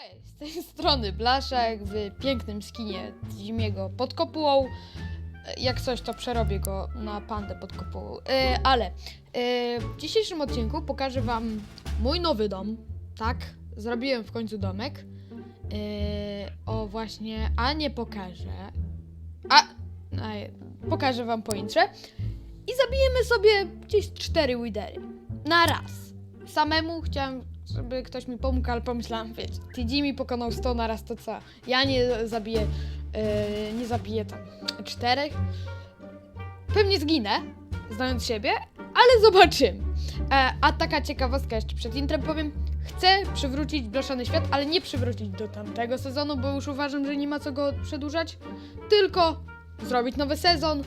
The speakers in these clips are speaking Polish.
Hej, z tej strony Blaszek w pięknym skinie Zimiego pod kopułą. E, Jak coś, to przerobię go na pandę pod kopułą. E, ale e, w dzisiejszym odcinku pokażę wam mój nowy dom. Tak, zrobiłem w końcu domek. E, o właśnie, a nie pokażę. A, a pokażę wam po intrze. I zabijemy sobie gdzieś cztery widery. Na raz. Samemu chciałem, żeby ktoś mi pomógł, ale pomyślałam, wiecie, TD mi pokonał 100 na raz, to co? Ja nie zabiję, yy, nie zabiję tam czterech. Pewnie zginę, znając siebie, ale zobaczymy. E, a taka ciekawostka jeszcze przed intrem powiem, chcę przywrócić Blaszany Świat, ale nie przywrócić do tamtego sezonu, bo już uważam, że nie ma co go przedłużać, tylko zrobić nowy sezon,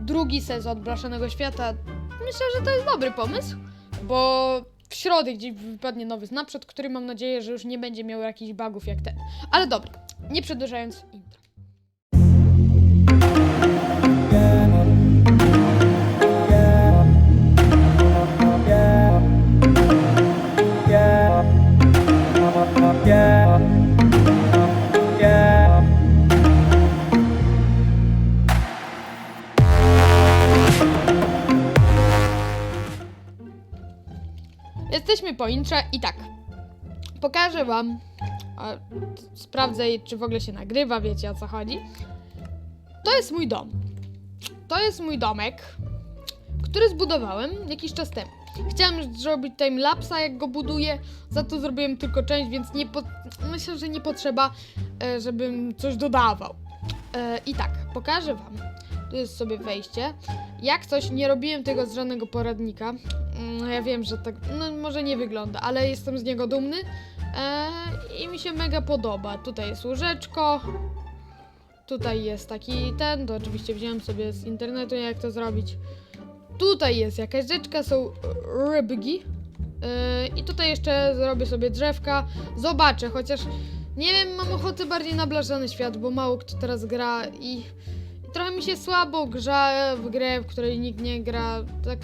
drugi sezon Blaszanego Świata. Myślę, że to jest dobry pomysł, bo w środę gdzieś wypadnie nowy Snapshot, który mam nadzieję, że już nie będzie miał jakichś bugów jak ten. Ale dobra, nie przedłużając i tak. Pokażę wam. A, sprawdzę, czy w ogóle się nagrywa, wiecie o co chodzi. To jest mój dom. To jest mój domek, który zbudowałem jakiś czas temu. Chciałem zrobić timelapsa, jak go buduję, za to zrobiłem tylko część, więc nie po... myślę, że nie potrzeba, e, żebym coś dodawał. E, I tak, pokażę wam. Tu jest sobie wejście. Jak coś, nie robiłem tego z żadnego poradnika. No ja wiem, że tak, no może nie wygląda, ale jestem z niego dumny e, i mi się mega podoba. Tutaj jest łóżeczko, tutaj jest taki ten, to oczywiście wziąłem sobie z internetu jak to zrobić. Tutaj jest jakaś rzeczka, są rybki e, i tutaj jeszcze zrobię sobie drzewka. Zobaczę, chociaż nie wiem, mam ochotę bardziej na blaszany świat, bo mało kto teraz gra i, trochę mi się słabo gra w grę, w której nikt nie gra, tak...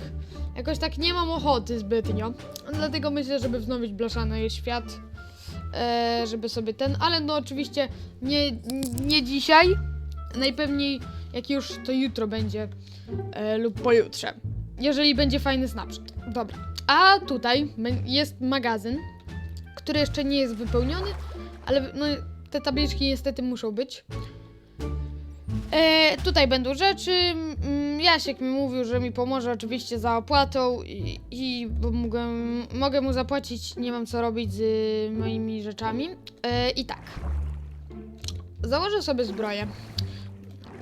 Jakoś tak nie mam ochoty zbytnio. Dlatego myślę, żeby wznowić blaszany świat. E, żeby sobie ten, ale no oczywiście nie, nie dzisiaj. Najpewniej jak już to jutro będzie e, lub pojutrze. Jeżeli będzie fajny snapshot. Dobra. A tutaj jest magazyn, który jeszcze nie jest wypełniony, ale no, te tabliczki niestety muszą być. E, tutaj będą rzeczy. Mm, Jasiek mi mówił, że mi pomoże oczywiście za opłatą i, i mogę, mogę mu zapłacić, nie mam co robić z moimi rzeczami. E, I tak. Założę sobie zbroję.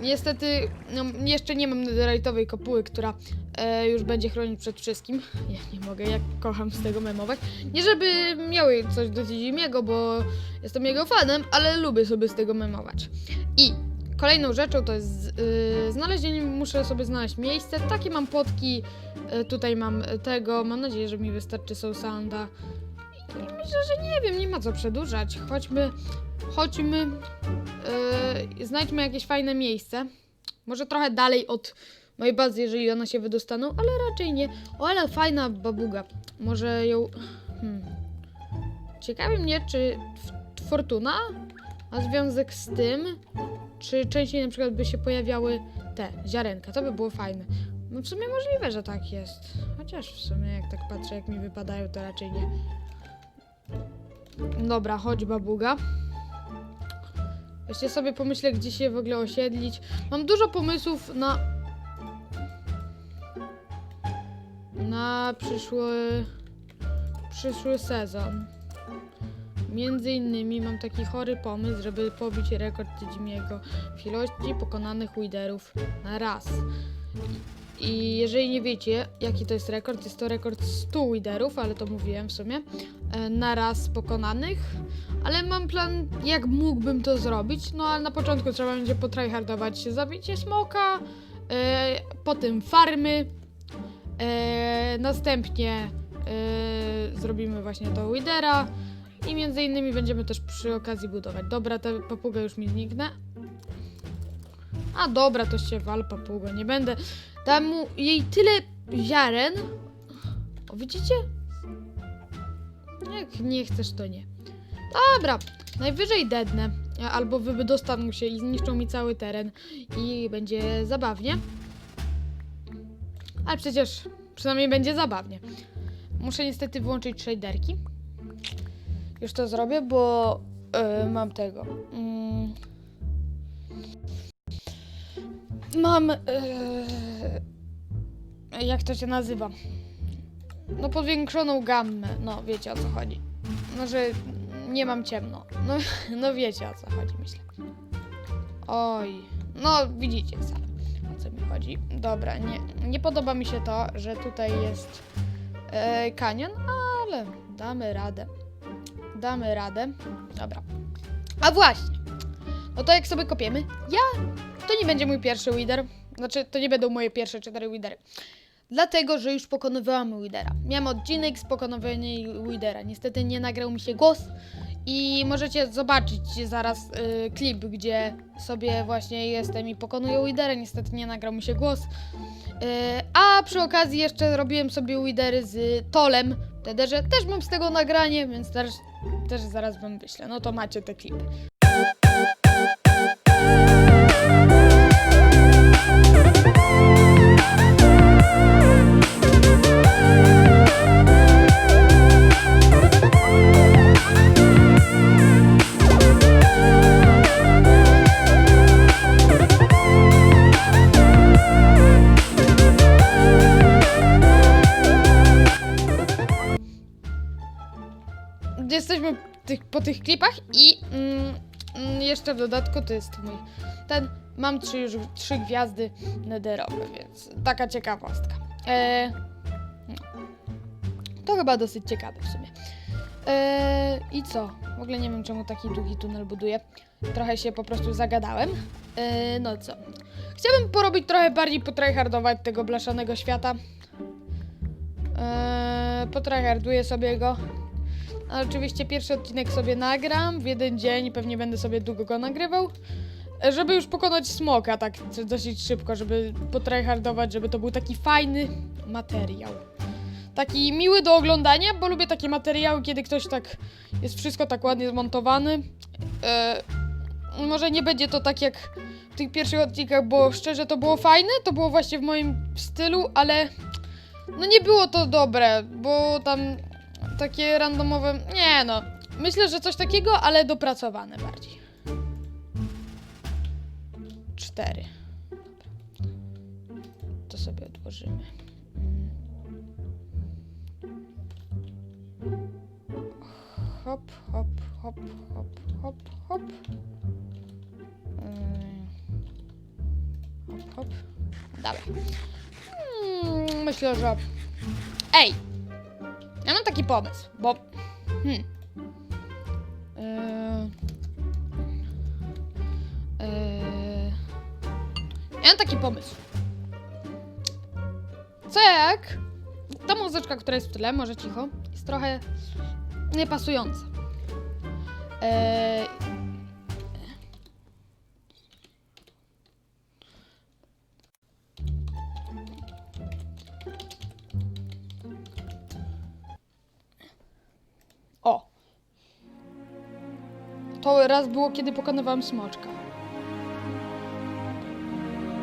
Niestety, no, jeszcze nie mam netherite'owej kopuły, która e, już będzie chronić przed wszystkim. Ja nie mogę, jak kocham z tego memować. Nie żeby miały coś do Zimiego, bo jestem jego fanem, ale lubię sobie z tego memować. I Kolejną rzeczą to jest yy, znalezienie, muszę sobie znaleźć miejsce. Takie mam płotki, yy, tutaj mam tego, mam nadzieję, że mi wystarczy sousanda. I myślę, że nie wiem, nie ma co przedłużać. Chodźmy, chodźmy, yy, znajdźmy jakieś fajne miejsce. Może trochę dalej od mojej bazy, jeżeli one się wydostaną, ale raczej nie. O, ale fajna babuga. Może ją... Hmm. Ciekawi mnie, czy Fortuna ma związek z tym, czy częściej na przykład by się pojawiały te ziarenka. To by było fajne. No w sumie możliwe, że tak jest. Chociaż w sumie jak tak patrzę, jak mi wypadają, to raczej nie. Dobra, chodź babuga. Jeszcze sobie pomyślę, gdzie się w ogóle osiedlić. Mam dużo pomysłów na... Na przyszły... Przyszły sezon. Między innymi mam taki chory pomysł, żeby pobić rekord Tydzimiego w ilości pokonanych widerów na raz. I jeżeli nie wiecie, jaki to jest rekord, jest to rekord 100 widerów, ale to mówiłem w sumie, e, na raz pokonanych. Ale mam plan, jak mógłbym to zrobić, no ale na początku trzeba będzie potryhardować zabicie smoka, e, potem farmy, e, następnie e, zrobimy właśnie to widera, i między innymi będziemy też przy okazji budować. Dobra, ta papuga już mi zniknę. A dobra, to się wal papuga, nie będę. Dam mu jej tyle ziaren. O, widzicie? Jak nie chcesz, to nie. Dobra, Najwyżej dednę, albo wy dostaną się i zniszczą mi cały teren i będzie zabawnie. Ale przecież przynajmniej będzie zabawnie. Muszę niestety wyłączyć shaderki. Już to zrobię, bo e, mam tego. Mm. mam. e, jak to się nazywa? No, powiększoną gammę. No, wiecie o co chodzi. No, że nie mam ciemno. No, no wiecie o co chodzi, myślę. Oj. No, widzicie sami o co mi chodzi. Dobra, nie, nie podoba mi się to, że tutaj jest e, kanion, ale damy radę. Damy radę. Dobra. A właśnie. No to jak sobie kopiemy, ja to nie będzie mój pierwszy wider. Znaczy, to nie będą moje pierwsze cztery widery. Dlatego, że już pokonywałam Widera. Miałam odcinek z pokonywania Widera. Niestety nie nagrał mi się głos i możecie zobaczyć zaraz y, klip, gdzie sobie właśnie jestem i pokonuję Widera. Niestety nie nagrał mi się głos. Y, a przy okazji jeszcze robiłem sobie Widery z Tolem. Że też mam z tego nagranie, więc też, też zaraz wam wyślę. No to macie te klipy. Jeszcze w dodatku to jest mój ten. Mam trzy już trzy gwiazdy nederowe, więc taka ciekawostka. E, no. To chyba dosyć ciekawe w sumie. E, I co? W ogóle nie wiem czemu taki długi tunel buduję. Trochę się po prostu zagadałem. E, no co? Chciałbym porobić trochę bardziej potryhardować tego blaszanego świata. E, potryharduję sobie go. Oczywiście pierwszy odcinek sobie nagram w jeden dzień, pewnie będę sobie długo go nagrywał. Żeby już pokonać smoka tak dosyć szybko, żeby potryhardować, żeby to był taki fajny materiał. Taki miły do oglądania, bo lubię takie materiały, kiedy ktoś tak jest wszystko tak ładnie zmontowany. E, może nie będzie to tak jak w tych pierwszych odcinkach, bo szczerze to było fajne, to było właśnie w moim stylu, ale no nie było to dobre, bo tam takie randomowe. Nie no. Myślę, że coś takiego, ale dopracowane bardziej. Cztery. To sobie odłożymy. Hop, hop, hop, hop, hop, hop. Mm. Hop, hop. Dobra. Mm, myślę, że. Ej! Ja mam taki pomysł, bo. Hmm. Yy, yy, ja mam taki pomysł. Co jak ta muzyczka, która jest w tle, może cicho, jest trochę niepasująca. Yy, To raz było, kiedy pokonywałem smoczka.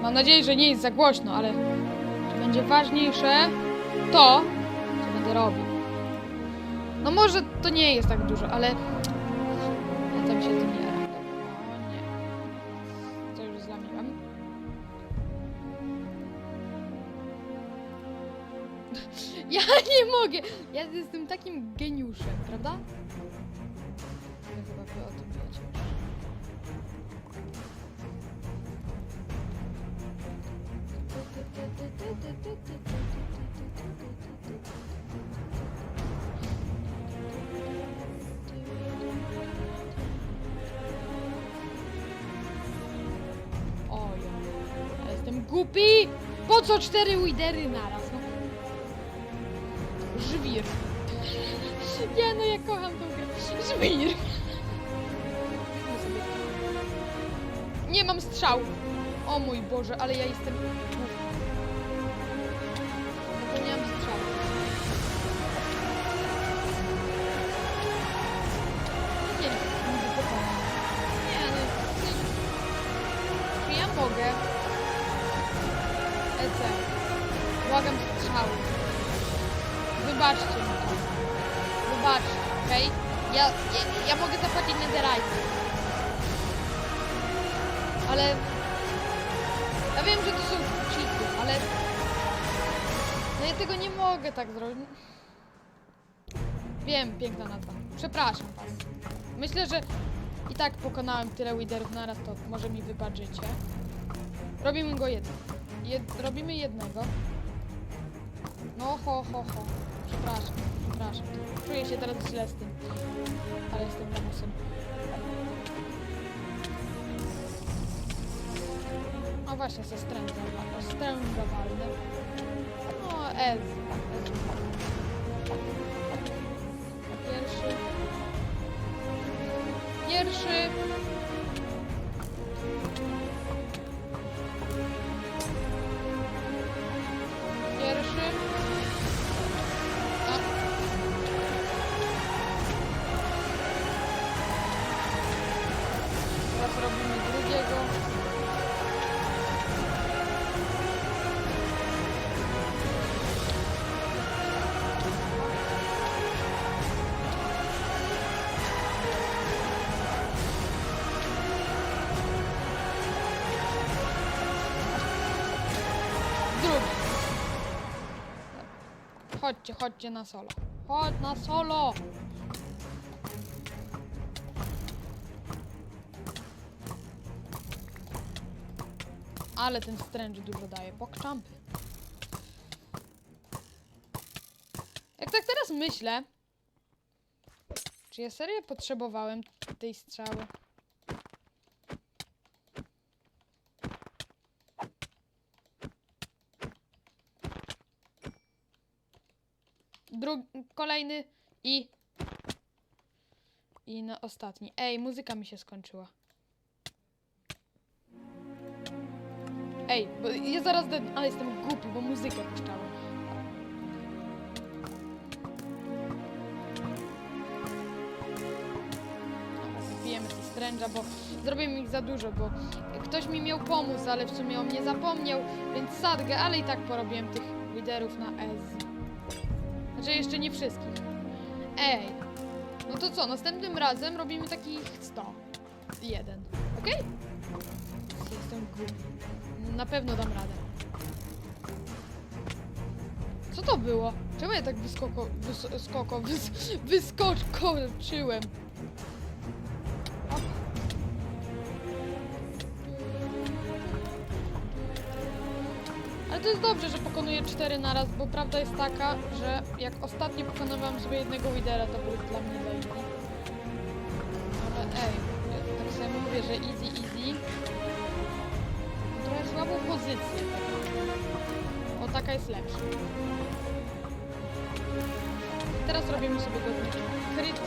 Mam nadzieję, że nie jest za głośno, ale będzie ważniejsze to, co będę robił. No może to nie jest tak dużo, ale ja tam się tym nie jaram. O nie. To już zlamiłam. Ja nie mogę! Ja jestem takim geniuszem, prawda? Ja jestem głupi! Po co cztery widery naraz? No. Żwir. Nie no, ja kocham tą grę. Żwir. Nie mam strzał. O mój Boże, ale ja jestem... Ale... Ja wiem, że to są cheaty, ale... No ja tego nie mogę tak zrobić. Wiem, piękna nazwa. Przepraszam was. Myślę, że i tak pokonałem tyle widerów naraz, to może mi wybaczycie. Robimy go jedno. Jed robimy jednego. No ho, ho, ho. Przepraszam, przepraszam. Czuję się teraz źle z tym. Ale jestem lamusem. A właśnie, ze stręża. Stręża walne. No, Ez. Chodźcie, chodźcie na solo. Chodź na solo! Ale ten stręcz dużo daje. Pokczampy. Jak tak teraz myślę, czy ja serio potrzebowałem tej strzały? Kolejny i... I na ostatni. Ej, muzyka mi się skończyła. Ej, bo ja zaraz... De... Ale jestem głupi, bo muzykę puszczałem. Zbijemy tych stręża, bo zrobiłem ich za dużo, bo ktoś mi miał pomóc, ale w sumie o mnie zapomniał, więc sadgę, ale i tak porobiłem tych liderów na Ez. Znaczy jeszcze nie wszystkich. Ej, no to co, następnym razem robimy takich 100. Jeden, okej? Jestem głupi. Na pewno dam radę. Co to było? Czemu ja tak wyskoko, wys, skoko, wys, wyskoczyłem? To jest dobrze, że pokonuję cztery naraz, bo prawda jest taka, że jak ostatnio pokonywałam sobie jednego lidera, to był dla mnie zajęty. Ale ej, tak sobie mówię, że easy, easy. Trochę słabą pozycję. O, taka jest lepsza. Teraz robimy sobie godnie kryt.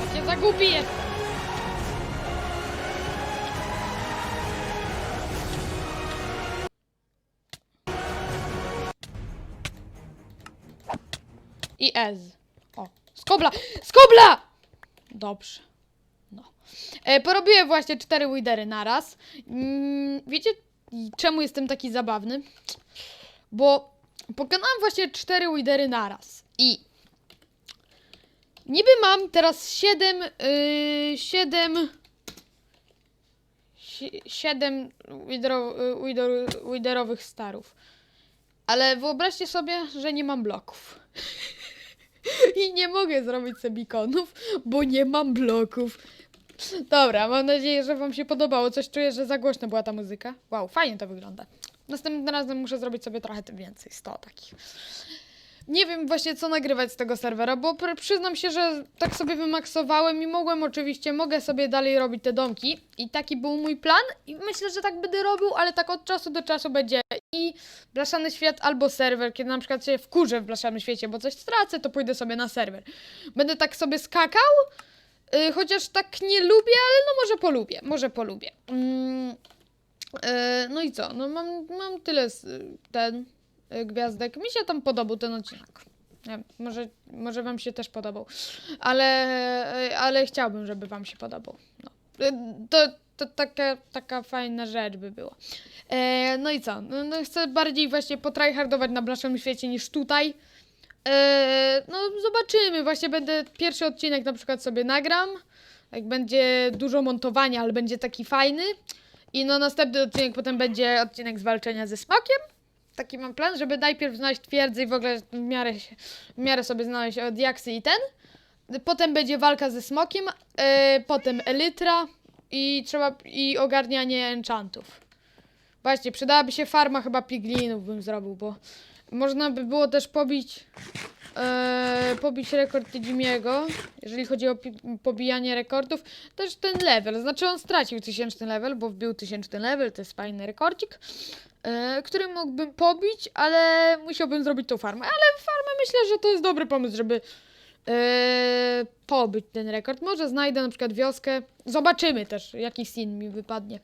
Ja cię zagubię! Ez. O, skobla! Skobla! Dobrze. No. E, porobiłem właśnie cztery widery naraz. Mm, wiecie, czemu jestem taki zabawny? Bo pokonałem właśnie cztery widery naraz. I niby mam teraz siedem, yy, siedem, si- siedem widerowych starów. Ale wyobraźcie sobie, że nie mam bloków. I nie mogę zrobić sobie bo nie mam bloków. Dobra, mam nadzieję, że wam się podobało. Coś czuję, że za głośno była ta muzyka. Wow, fajnie to wygląda. Następnym razem muszę zrobić sobie trochę więcej, 100 takich. Nie wiem właśnie co nagrywać z tego serwera, bo pr- przyznam się, że tak sobie wymaksowałem i mogłem oczywiście, mogę sobie dalej robić te domki i taki był mój plan i myślę, że tak będę robił, ale tak od czasu do czasu będzie i blaszany świat albo serwer, kiedy na przykład się wkurzę w blaszanym świecie, bo coś stracę, to pójdę sobie na serwer. Będę tak sobie skakał, y, chociaż tak nie lubię, ale no może polubię, może polubię. Mm, y, no i co, no mam, mam tyle z, ten y, gwiazdek. Mi się tam podobał ten odcinek. Nie może, może wam się też podobał, ale, y, ale chciałbym, żeby wam się podobał. No. Y, To to taka, taka fajna rzecz by była. E, no i co? No, no chcę bardziej właśnie potryhardować na blaszczym świecie niż tutaj. E, no zobaczymy, właśnie będę pierwszy odcinek na przykład sobie nagram. Jak będzie dużo montowania, ale będzie taki fajny. I no następny odcinek potem będzie odcinek z walczenia ze smokiem. Taki mam plan, żeby najpierw znaleźć twierdzę i w ogóle w miarę, się- w miarę sobie znaleźć od Jaksy i ten. Potem będzie walka ze smokiem, e, potem elytra i trzeba i ogarnianie enchantów. Właśnie, przydałaby się farma chyba piglinów bym zrobił, bo można by było też pobić e, pobić rekord Tydzimiego, jeżeli chodzi o pobijanie rekordów, też ten level, znaczy on stracił tysięczny level, bo wbił tysięczny level, to jest fajny rekordzik, e, który mógłbym pobić, ale musiałbym zrobić tą farmę, ale farmę myślę, że to jest dobry pomysł, żeby e, pobyć ten rekord. Może znajdę na przykład wioskę, zobaczymy też, jaki skin mi wypadnie.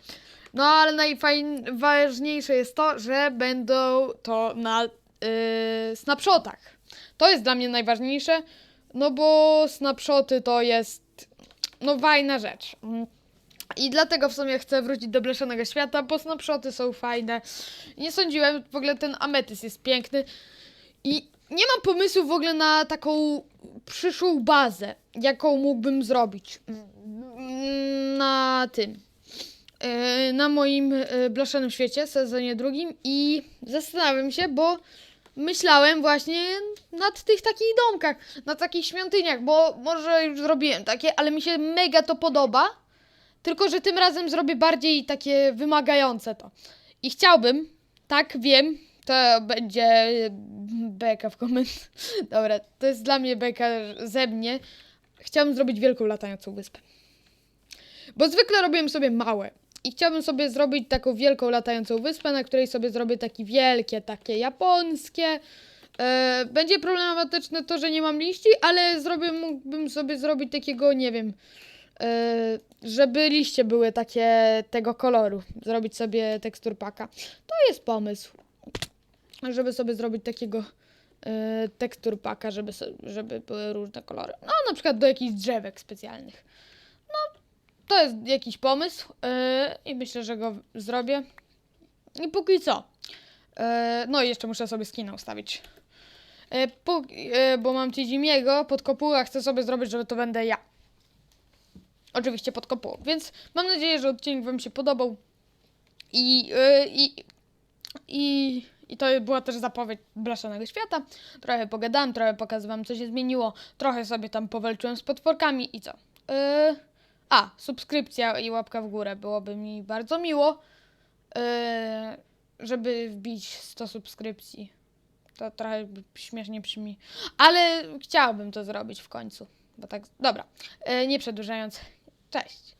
No ale najważniejsze jest to, że będą to na yy, snapshotach. To jest dla mnie najważniejsze, no bo snapshoty to jest no fajna rzecz. I dlatego w sumie chcę wrócić do Blaszanego Świata, bo snapshoty są fajne. Nie sądziłem, w ogóle ten ametys jest piękny. I nie mam pomysłu w ogóle na taką przyszłą bazę, jaką mógłbym zrobić. Na tym. e, Na moim e, blaszanym świecie, sezonie drugim i zastanawiam się, bo myślałem właśnie nad tych takich domkach, na takich świątyniach, bo może już zrobiłem takie, ale mi się mega to podoba, tylko że tym razem zrobię bardziej takie wymagające to. I chciałbym, tak wiem, to będzie e, beka w komentarzu. Dobra, to jest dla mnie beka ze mnie. Chciałbym zrobić wielką latającą wyspę. Bo zwykle robiłem sobie małe. I chciałbym sobie zrobić taką wielką latającą wyspę, na której sobie zrobię takie wielkie, takie japońskie. E, będzie problematyczne to, że nie mam liści, ale zrobię, mógłbym sobie zrobić takiego, nie wiem, żeby liście były takie tego koloru. Zrobić sobie tekstur paka. To jest pomysł. Żeby sobie zrobić takiego e, tekstur paka, żeby, żeby były różne kolory. No, na przykład do jakichś drzewek specjalnych. No, to jest jakiś pomysł e, i myślę, że go zrobię. I póki co. No i jeszcze muszę sobie skina ustawić. Bo mam Tijimiego pod kopułę, chcę sobie zrobić, że to będę ja. Oczywiście pod kopułą. Więc mam nadzieję, że odcinek Wam się podobał. I, e, i, i, to była też zapowiedź Blaszanego Świata. Trochę pogadałem, trochę pokazywałem, co się zmieniło. Trochę sobie tam powalczyłem z potworkami i co? Yy, a, subskrypcja i łapka w górę. Byłoby mi bardzo miło, yy, żeby wbić 100 subskrypcji. To trochę śmiesznie brzmi. Ale chciałabym to zrobić w końcu. Bo tak, dobra. Yy, nie przedłużając. Cześć.